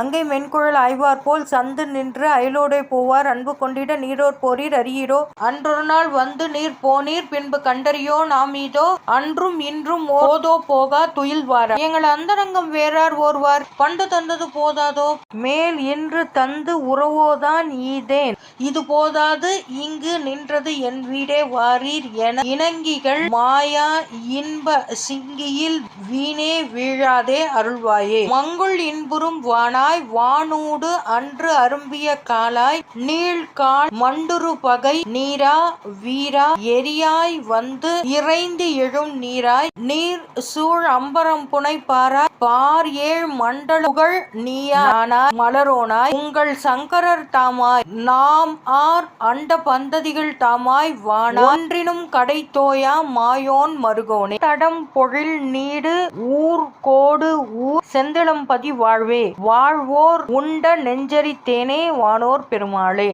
அங்கே மென்குழல் ஆய்வார் போல் சந்து நின்று அயலோடே போவார். அன்பு கொண்டிட நீரோர் போரீர் அறியீரோ அன்றொரு நாள் வந்து நீர் போனீர் பின்பு கண்டறியோ நாம் இதோ அன்றும் இன்றும் ஓதோ போகா துயில்வாரா எங்கள் அந்தரங்கம் வேறார் ஓர்வார் பண்டு தந்தது போதாதோ? மேல் இன்று தந்து உறவோதான் ஈதேன். இது போதாது இங்கு நின்றது என் வீடே வாரீர் என. இணங்கிகள் மாயா இன்ப சிங்கியில் வீணே வீழாதே அருள்வாயே. மங்குள் இன்புறும் வானா காலாய் வானூடு அன்று அரும்பிய காலாய் நீள்கால் மண்டுரு பகை நீரா வீரா எரியாய் வந்து இறைந்து எழும் நீராய் நீர் சூழ் அம்பரம் புனை பாராய் பார் ஏழ் மண்டல புகழ் நீயா மலரோனாய் உங்கள் சங்கரர் தாமாய் நாம் ஆர் அண்ட பந்ததிகள் தாமாய் வானா ஒன்றினும் கடை தோயா மாயோன் மருகோனே தடம் பொழில் நீடு ஊர் கோடு ஊர் செந்திளம்பதி வாழ்வே. வாழ்வோர் உண்ட நெஞ்சரித்தேனே வானோர் பெருமாளே.